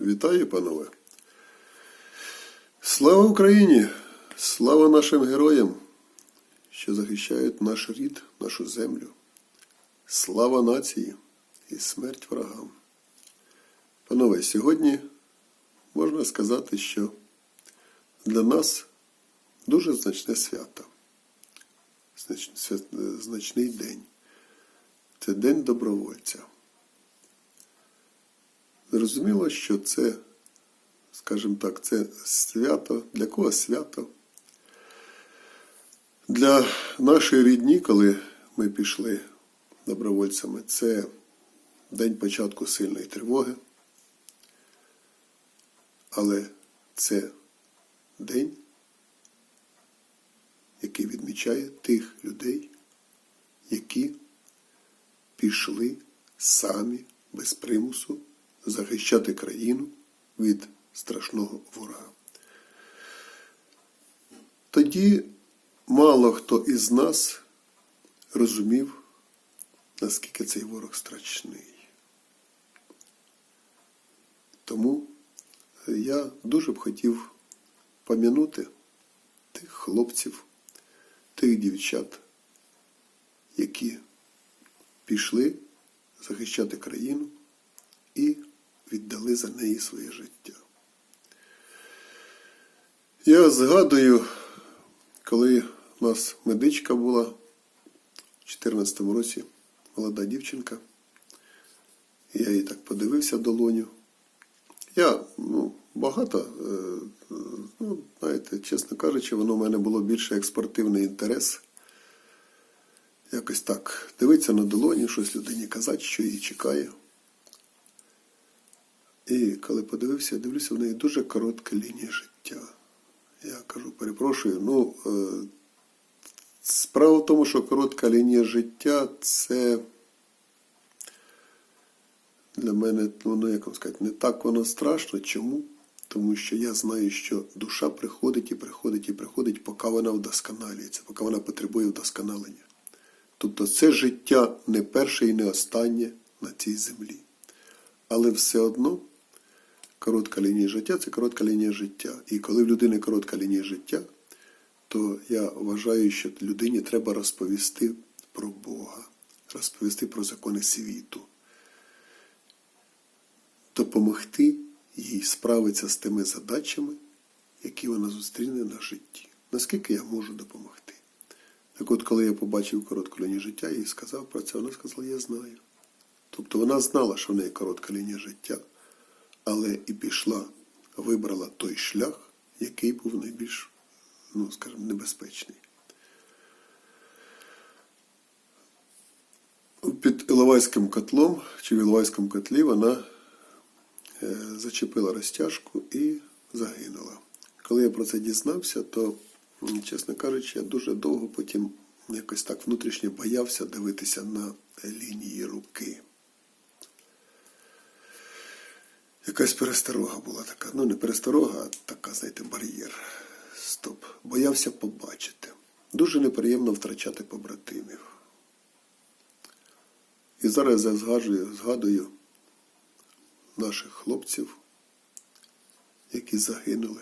Вітаю, панове. Слава Україні! Слава нашим героям, що захищають наш рід, нашу землю. Слава нації і смерть ворогам. Панове, сьогодні можна сказати, що для нас дуже значне свято, значний день. Це День добровольця. Зрозуміло, що це, скажімо так, це свято. Для кого свято? Для нашої рідні, коли ми пішли добровольцями, це день початку сильної тривоги. Але це день, який відмічає тих людей, які пішли самі без примусу захищати країну від страшного ворога. Тоді мало хто із нас розумів, наскільки цей ворог страшний. Тому я дуже б хотів пам'янути тих хлопців, тих дівчат, які пішли захищати країну і віддали за неї своє життя. Я згадую, коли у нас медичка була в 2014 році, молода дівчинка, я їй так подивився долоню. Я ну, багато, е, ну, знаєте, чесно кажучи, воно в мене було більше як спортивний інтерес. Якось так дивитися на долоні, щось людині казати, що її чекає. І коли подивився, дивлюся, в неї дуже коротка лінія життя. Я кажу, перепрошую, ну, е, справа в тому, що коротка лінія життя це для мене, ну, ну, як вам сказати, не так воно страшно. Чому? Тому що я знаю, що душа приходить і приходить і приходить, поки вона вдосконалюється, поки вона потребує вдосконалення. Тобто це життя не перше і не останнє на цій землі. Але все одно коротка лінія життя це коротка лінія життя. І коли в людини коротка лінія життя, то я вважаю, що людині треба розповісти про Бога, розповісти про закони світу, допомогти їй справитися з тими задачами, які вона зустріне на житті. Наскільки я можу допомогти? Так от, коли я побачив коротку лінію життя і сказав про це, вона сказала, я знаю. Тобто вона знала, що в неї коротка лінія життя, але і пішла, вибрала той шлях, який був найбільш, ну, скажімо, небезпечний. Під Іловайським котлом чи в Іловайському котлі вона е, зачепила розтяжку і загинула. Коли я про це дізнався, то, чесно кажучи, я дуже довго потім якось так внутрішньо боявся дивитися на лінії руки. Якась пересторога була така. Ну, не пересторога, а така, знаєте, бар'єр. Стоп. Боявся побачити. Дуже неприємно втрачати побратимів. І зараз я згадую, згадую наших хлопців, які загинули.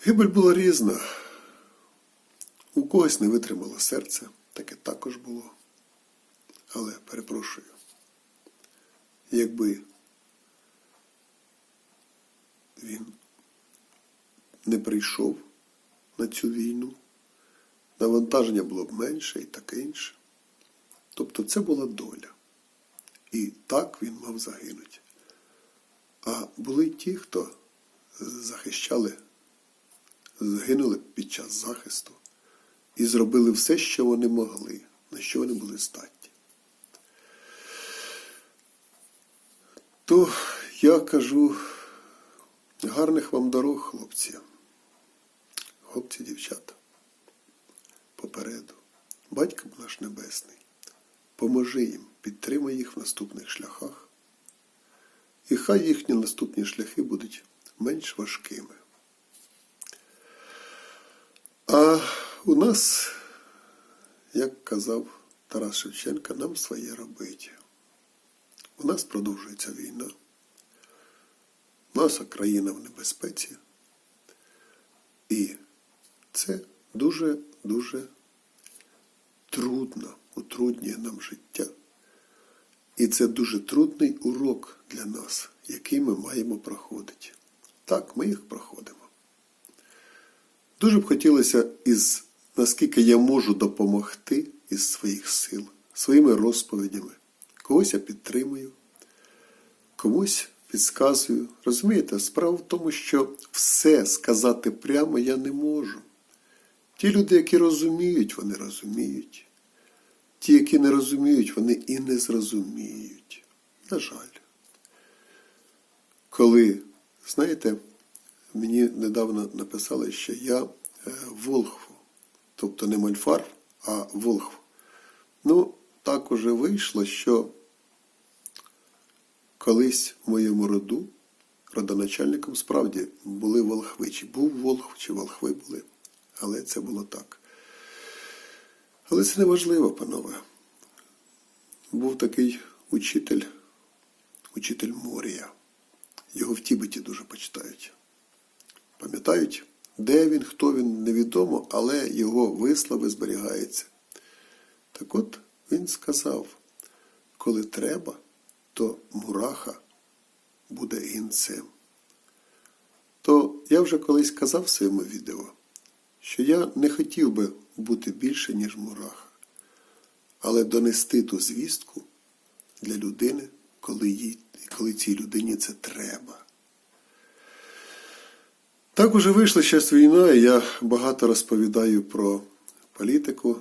Гибель була різна. У когось не витримало серце, таке також було. Але перепрошую, якби він не прийшов на цю війну, навантаження було б менше і таке інше. Тобто це була доля. І так він мав загинути. А були ті, хто захищали, загинули під час захисту і зробили все, що вони могли, на що вони були здатні. То я кажу гарних вам дорог, хлопці. Хлопці, дівчата. Попереду. Батько наш Небесний. Поможи їм, підтримай їх в наступних шляхах. І хай їхні наступні шляхи будуть менш важкими. А у нас, як казав Тарас Шевченко, нам своє робить. У нас продовжується війна. Наша країна в небезпеці. І це дуже-дуже трудно, утруднює нам життя. І це дуже трудний урок для нас, який ми маємо проходити. Так, ми їх проходимо. Дуже б хотілося, із, наскільки я можу допомогти із своїх сил, своїми розповідями. Когось я підтримую, комусь підсказую. Розумієте, справа в тому, що все сказати прямо я не можу. Ті люди, які розуміють, вони розуміють. Ті, які не розуміють, вони і не зрозуміють. На жаль. Коли, знаєте, мені недавно написали, що я е, Волхв, тобто не Мольфар, а Волхв. Ну, так уже вийшло, що колись в моєму роду родоначальником справді були волхви. Чи був волхв, чи волхви були. Але це було так. Але це не важливо, панове. Був такий учитель, учитель Морія. Його в Тібеті дуже почитають. Пам'ятають, де він, хто він, невідомо, але його вислови зберігаються. Так от він сказав, коли треба, то мураха буде гінцем. То я вже колись казав в своєму відео, що я не хотів би бути більше, ніж мураха, але донести ту звістку для людини, коли, їй, коли цій людині це треба. Так уже вийшла зараз війна, і я багато розповідаю про політику.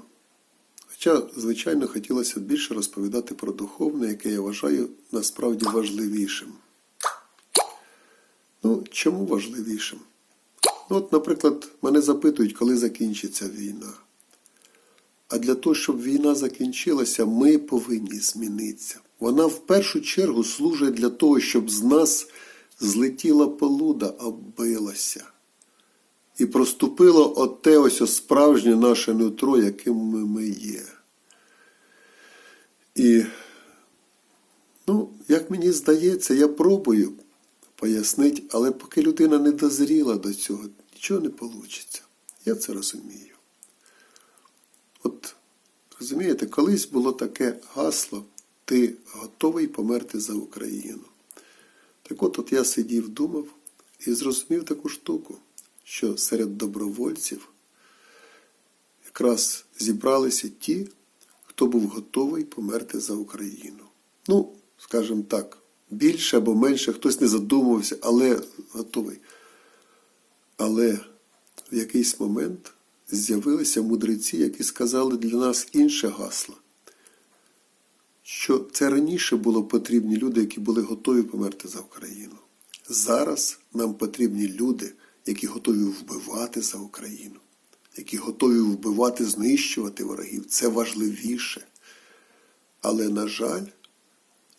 Хоча, звичайно, хотілося б більше розповідати про духовне, яке я вважаю насправді важливішим. Ну, чому важливішим? Ну, от, наприклад, мене запитують, коли закінчиться війна. А для того, щоб війна закінчилася, ми повинні змінитися. Вона в першу чергу служить для того, щоб з нас злетіла полуда, оббилася. І проступило оте ось справжнє наше нутро, яким ми є. І, ну, як мені здається, я пробую пояснити, але поки людина не дозріла до цього, нічого не вийде. Я це розумію. От, розумієте, колись було таке гасло, ти готовий померти за Україну. Так от, от я сидів, думав і зрозумів таку штуку, що серед добровольців якраз зібралися ті, хто був готовий померти за Україну. Ну, скажімо так, більше або менше, хтось не задумувався, але готовий. Але в якийсь момент з'явилися мудреці, які сказали для нас інше гасло. Що це раніше було потрібні люди, які були готові померти за Україну. Зараз нам потрібні люди, які готові вбивати за Україну, які готові вбивати, знищувати ворогів. Це важливіше. Але, на жаль,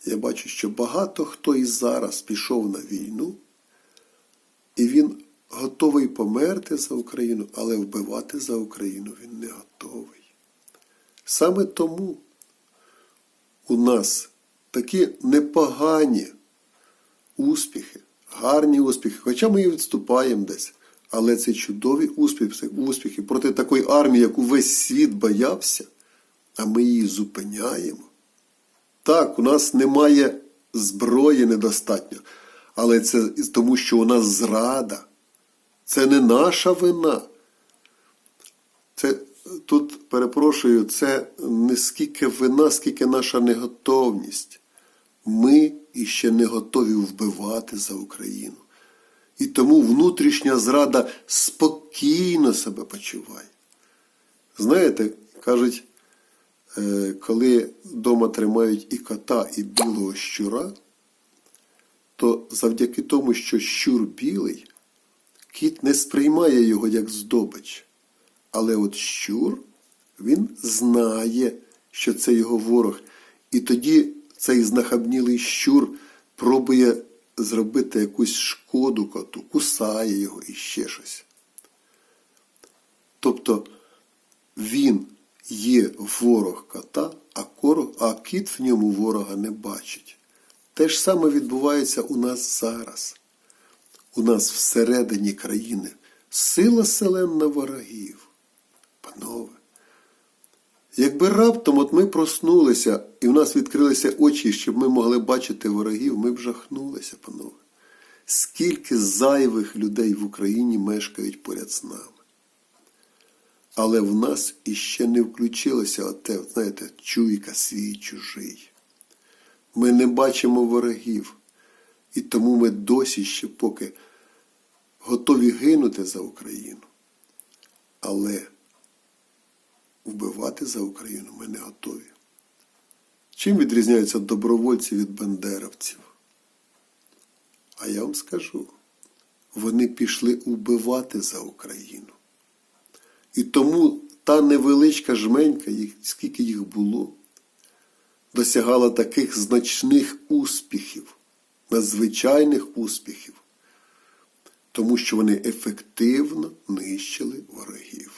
я бачу, що багато хто і зараз пішов на війну, і він готовий померти за Україну, але вбивати за Україну він не готовий. Саме тому у нас такі непогані успіхи, гарні успіхи, хоча ми і відступаємо десь. Але це чудові успіхи, успіхи проти такої армії, яку весь світ боявся, а ми її зупиняємо. Так, у нас немає зброї недостатньо, але це тому, що у нас зрада. Це не наша вина. Це тут, перепрошую, це не скільки вина, скільки наша неготовність. Ми іще не готові вбивати за Україну. І тому внутрішня зрада спокійно себе почуває. Знаєте, кажуть, е, коли вдома тримають і кота, і білого щура, то завдяки тому, що щур білий, кіт не сприймає його як здобич. Але от щур, він знає, що це його ворог. І тоді цей знахабнілий щур пробує зробити якусь шкоду коту, кусає його і ще щось. Тобто він є ворог кота, а, корог, а кіт в ньому ворога не бачить. Те ж саме відбувається у нас зараз. У нас всередині країни сила селенна ворогів. Панове, якби раптом от ми проснулися і в нас відкрилися очі, щоб ми могли бачити ворогів, ми б жахнулися, панове. Скільки зайвих людей в Україні мешкають поряд з нами. Але в нас іще не включилося оте, знаєте, чуйка свій чужий. Ми не бачимо ворогів, і тому ми досі ще поки готові гинути за Україну. Але вбивати за Україну ми не готові. Чим відрізняються добровольці від бандеровців? А я вам скажу, вони пішли вбивати за Україну. І тому та невеличка жменька, скільки їх було, досягала таких значних успіхів, надзвичайних успіхів, тому що вони ефективно нищили ворогів.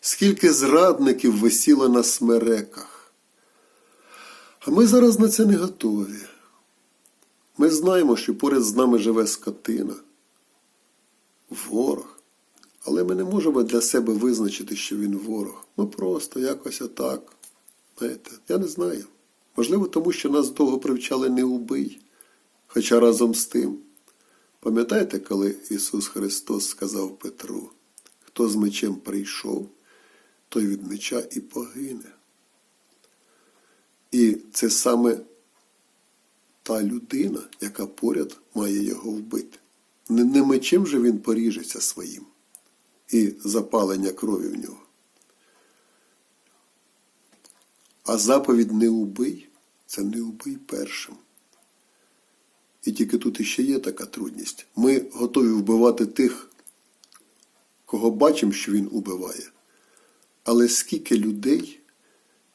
Скільки зрадників висіло на смереках. А ми зараз на це не готові. Ми знаємо, що поряд з нами живе скотина, ворог. Але ми не можемо для себе визначити, що він ворог. Ми просто якось отак. Знаєте, я не знаю. Можливо, тому що нас довго привчали не убий. Хоча разом з тим, пам'ятаєте, коли Ісус Христос сказав Петру, хто з мечем прийшов, той від меча і погине. І це саме та людина, яка поряд має його вбити. Не, не мечем же він поріжеться своїм і запалення крові в нього. А заповідь не убий це не убий першим. І тільки тут іще є така трудність. Ми готові вбивати тих, кого бачимо, що він убиває. Але скільки людей,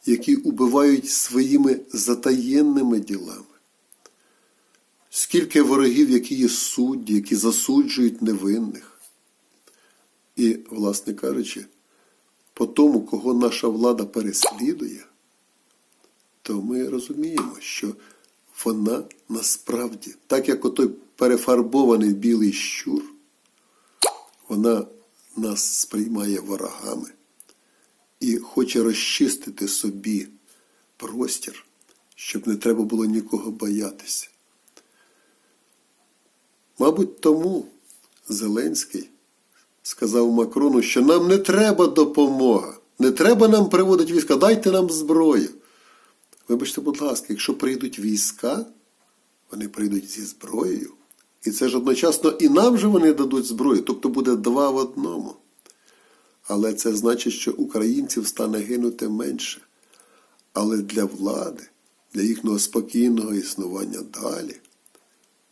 які убивають своїми затаєнними ділами? Скільки ворогів, які є судді, які засуджують невинних? І, власне кажучи, по тому, кого наша влада переслідує, то ми розуміємо, що вона насправді, так як отой перефарбований білий щур, вона нас сприймає ворогами і хоче розчистити собі простір, щоб не треба було нікого боятися. Мабуть, тому Зеленський сказав Макрону, що нам не треба допомога, не треба нам приводити війська, дайте нам зброю. Вибачте, будь ласка, якщо прийдуть війська, вони прийдуть зі зброєю. І це ж одночасно і нам же вони дадуть зброю, тобто буде два в одному. Але це значить, що українців стане гинути менше. Але для влади, для їхнього спокійного існування далі,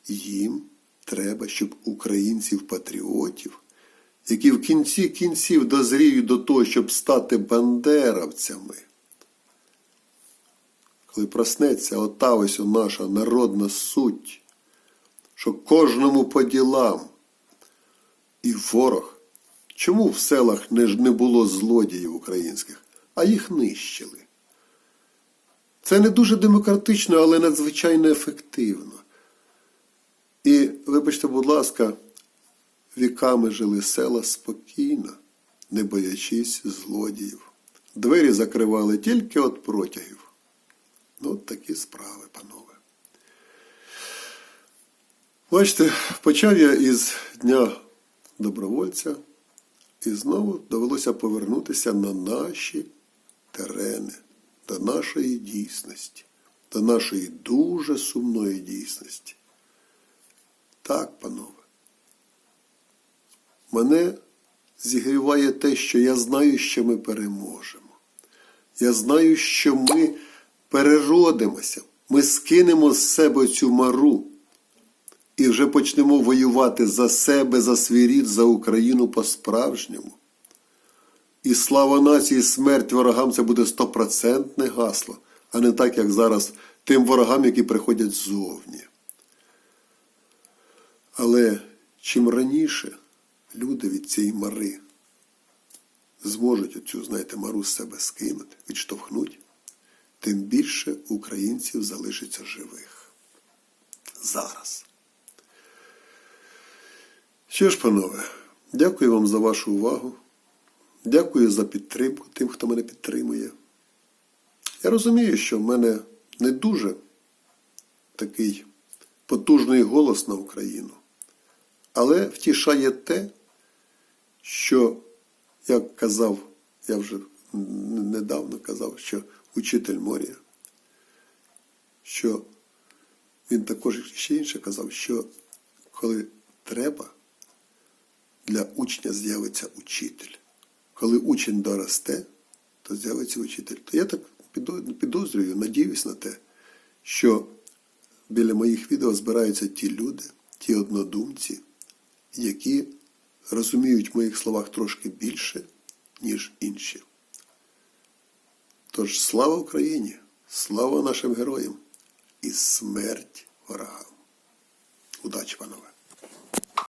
їм треба, щоб українців-патріотів, які в кінці кінців дозріють до того, щоб стати бандеровцями, коли проснеться ота ось наша народна суть, що кожному по ділам і ворог. Чому в селах не, не було злодіїв українських, а їх нищили? Це не дуже демократично, але надзвичайно ефективно. І, вибачте, будь ласка, віками жили села спокійно, не боячись злодіїв. Двері закривали тільки від протягів. Ну, от такі справи, панове. Бачите, почав я із Дня добровольця, і знову довелося повернутися на наші терени, до нашої дійсності, до нашої дуже сумної дійсності. Так, панове. Мене зігріває те, що я знаю, що ми переможемо. Я знаю, що ми переродимося, ми скинемо з себе цю мару і вже почнемо воювати за себе, за свій рід, за Україну по-справжньому. І слава нації, смерть ворогам це буде стопроцентне гасло, а не так, як зараз тим ворогам, які приходять ззовні. Але чим раніше люди від цієї мари зможуть оцю, знаєте, мару з себе скинути, відштовхнути, тим більше українців залишиться живих. зараз. Що ж, панове, дякую вам за вашу увагу. Дякую за підтримку тим, хто мене підтримує. Я розумію, що в мене не дуже такий потужний голос на Україну. Але втішає те, що, як казав, я вже недавно казав, що учитель Морія, що він також ще інше казав, що коли треба, для учня з'явиться учитель. Коли учень доросте, то з'явиться учитель. То я так підозрюю, надіюсь на те, що біля моїх відео збираються ті люди, ті однодумці, які розуміють в моїх словах трошки більше, ніж інші. Тож слава Україні, слава нашим героям і смерть ворогам. Удачі, панове!